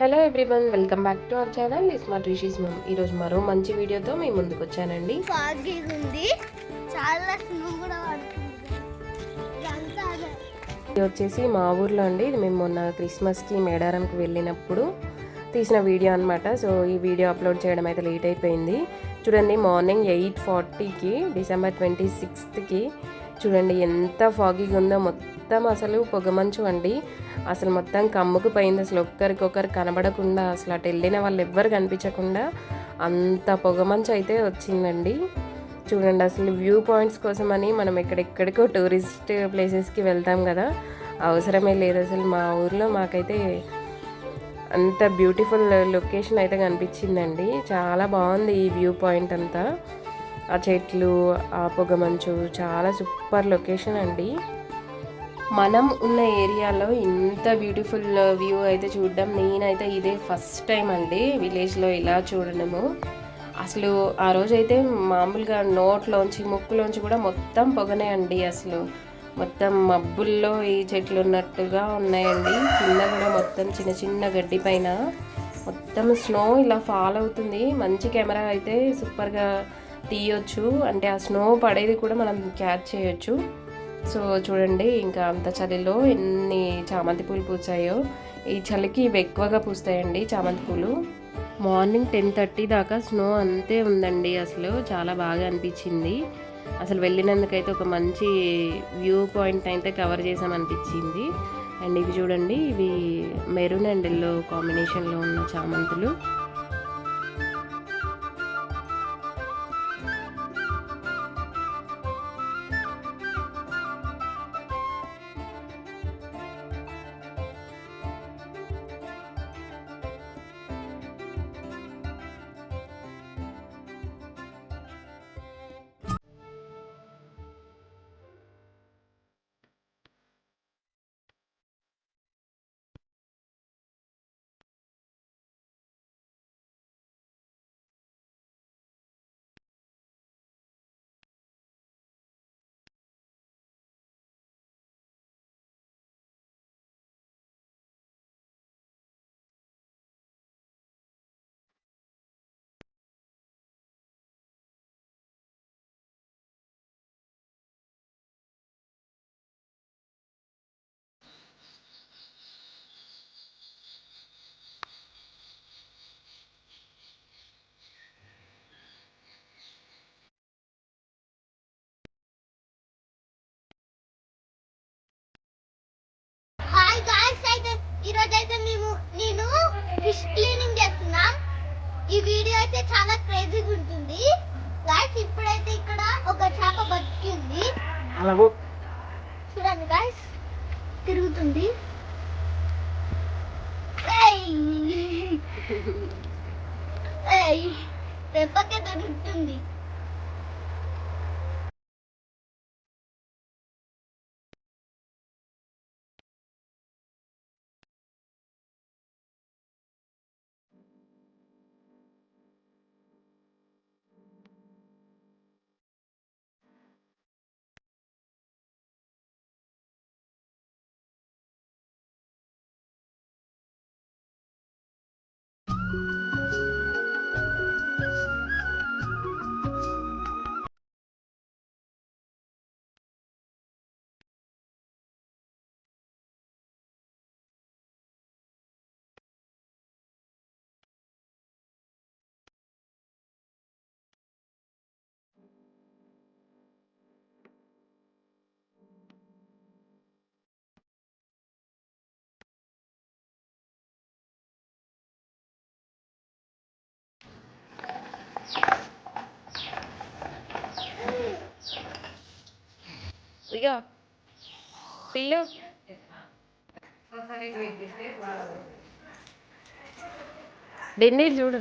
Hello everyone welcome back to our channel. Smart Rishi's mom. ఈరోజు మరో మంచి వీడియోతో మీ ముందుకు వచ్చానండి. ఉంది. చాలా కూడా ఇది వచ్చేసి మా ఊర్లో అండి. ఇది మేము మొన్న క్రిస్మస్కి మేడారంకి వెళ్ళినప్పుడు తీసిన వీడియో అనమాట సో ఈ వీడియో అప్లోడ్ చేయడం అయితే లేట్ అయిపోయింది. చూడండి మార్నింగ్ ఎయిట్ ఫార్టీకి డిసెంబర్ ట్వంటీ సిక్స్త్కి చూడండి ఎంత ఫాగీగా ఉందో. మొత్తం అసలు పొగమంచు అండి. అసలు మొత్తం కమ్ముకు పోయింది. అసలు ఒకరికొకరు కనబడకుండా అసలు అటు వెళ్ళిన వాళ్ళు ఎవ్వరు కనిపించకుండా అంత పొగమంచు అయితే వచ్చిందండి. చూడండి అసలు వ్యూ పాయింట్స్ కోసమని మనం ఎక్కడెక్కడికో టూరిస్ట్ ప్లేసెస్కి వెళ్తాం కదా. అవసరమే లేదు అసలు మా ఊర్లో మాకైతే అంత బ్యూటిఫుల్ లొకేషన్ అయితే కనిపించిందండి. చాలా బాగుంది ఈ వ్యూ పాయింట్ అంతా. ఆ చెట్లు ఆ పొగమంచు చాలా సూపర్ లొకేషన్ అండి. మనం ఉన్న ఏరియాలో ఇంత బ్యూటిఫుల్ వ్యూ అయితే చూడడం. నేనైతే ఇదే ఫస్ట్ టైం అండి విలేజ్లో ఇలా చూడడము. అసలు ఆ రోజైతే మామూలుగా నోట్లోంచి ముక్కులోంచి కూడా మొత్తం పొగనే అండి అసలు. మొత్తం మబ్బుల్లో ఈ చెట్లు ఉన్నట్టుగా ఉన్నాయండి. కింద కూడా మొత్తం చిన్న చిన్న గడ్డి పైన మొత్తం స్నో ఇలా ఫాల్ అవుతుంది. మంచి కెమెరా అయితే సూపర్గా తీయొచ్చు. అంటే ఆ స్నో పడేది కూడా మనం క్యాచ్ చేయొచ్చు. సో చూడండి ఇంకా అంత చలిలో ఎన్ని చామంతి పూలు పూసాయో. ఈ చలికి ఇవి ఎక్కువగా పూస్తాయండి చామంతి పూలు. మార్నింగ్ టెన్ థర్టీ దాకా స్నో అంతే ఉందండి అసలు చాలా బాగా అనిపించింది. అసలు వెళ్ళినందుకైతే ఒక మంచి వ్యూ పాయింట్ అయితే కవర్ చేసామనిపించింది అండ్ ఇవి చూడండి ఇవి మెరూన్ అండ్ ఎల్లో కాంబినేషన్లో ఉన్న చామంతులు. ఫిష్ క్లీనింగ్ చేస్తున్నాం. ఈ వీడియో అయితే చాలా క్రేజీగా ఉంటుంది. గాయ్స్ ఇప్పుడైతే ఇక్కడ ఒక చేప బతికింది. చూడండి గాయ్స్ తిరుగుతుంది! దెబ్బకే దొరుకుతుంది ఇక పిల్లు డెన్నీ చూడు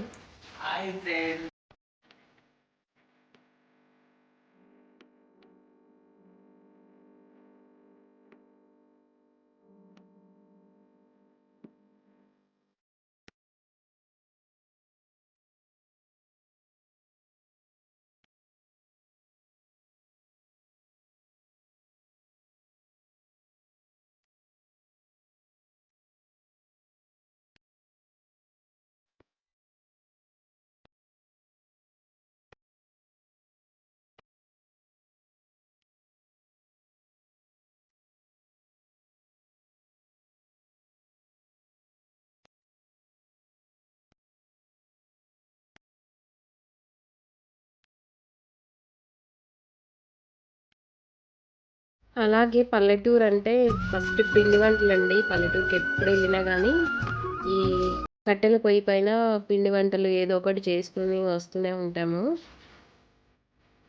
అలాగే పల్లెటూరు అంటే ఫస్ట్ పిండి వంటలు అండి పల్లెటూరుకి ఎప్పుడు వెళ్ళినా కానీ ఈ కట్టెల పొయ్యి పైన పిండి వంటలు ఏదో ఒకటి చేసుకుని వస్తూనే ఉంటాము.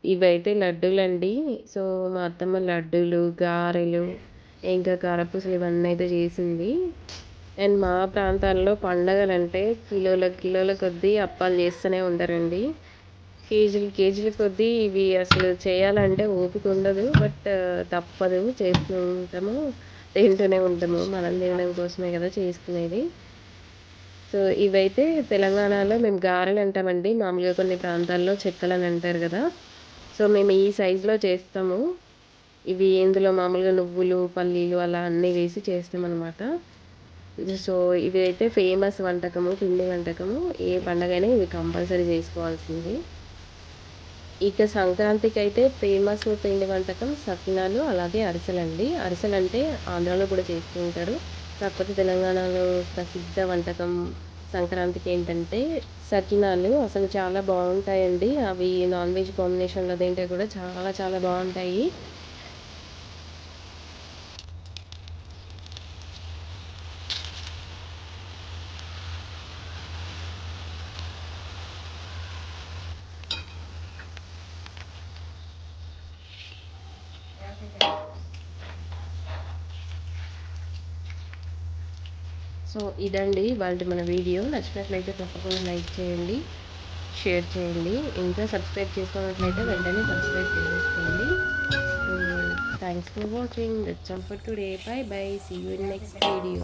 ఇవైతే లడ్డూలండి. సో మా అత్తమ్మ లడ్డూలు గారెలు ఇంకా కారపూసలు ఇవన్నీ అయితే చేసింది. అండ్ మా ప్రాంతాల్లో పండగలంటే కిలోల కిలోల కొద్దీ అప్పాలు చేస్తూనే ఉంటారండి. కేజీలు కేజీల కొద్దీ ఇవి అసలు చేయాలంటే ఓపిక ఉండదు. బట్ తప్పదు. చేస్తూ ఉంటాము. తింటూనే ఉంటాము. మనం తినడం కోసమే కదా చేసుకునేది. సో ఇవైతే తెలంగాణలో మేము గారెలు అంటామండి. మామూలుగా కొన్ని ప్రాంతాల్లో చెక్కలు అని అంటారు కదా. సో మేము ఈ సైజులో చేస్తాము. ఇవి ఇందులో మామూలుగా నువ్వులు పల్లీలు అలా అన్నీ వేసి చేస్తామన్నమాట. సో ఇవి అయితే ఫేమస్ వంటకము పిండి వంటకము. ఏ పండగైనా ఇవి కంపల్సరీ చేసుకోవాల్సింది. ఇక సంక్రాంతికి అయితే ఫేమస్ పిండి వంటకం సకినాలు అలాగే అరిసెలండి. అరిసెలు అంటే ఆంధ్రాలో కూడా చేస్తూ ఉంటారు. కాకపోతే తెలంగాణలో ప్రసిద్ధ వంటకం సంక్రాంతికి ఏంటంటే సకినాలు. అసలు చాలా బాగుంటాయండి. అవి నాన్ వెజ్ కాంబినేషన్లో తింటే కూడా చాలా చాలా బాగుంటాయి. సో ఇదండి వాళ్ళది మన వీడియో. నచ్చినట్లయితే తప్పకుండా లైక్ చేయండి షేర్ చేయండి. ఇంకా సబ్స్క్రైబ్ చేసుకున్నట్లయితే వెంటనే సబ్స్క్రైబ్ చేసుకోండి. Thanks for watching that's all for today bye bye see you in next video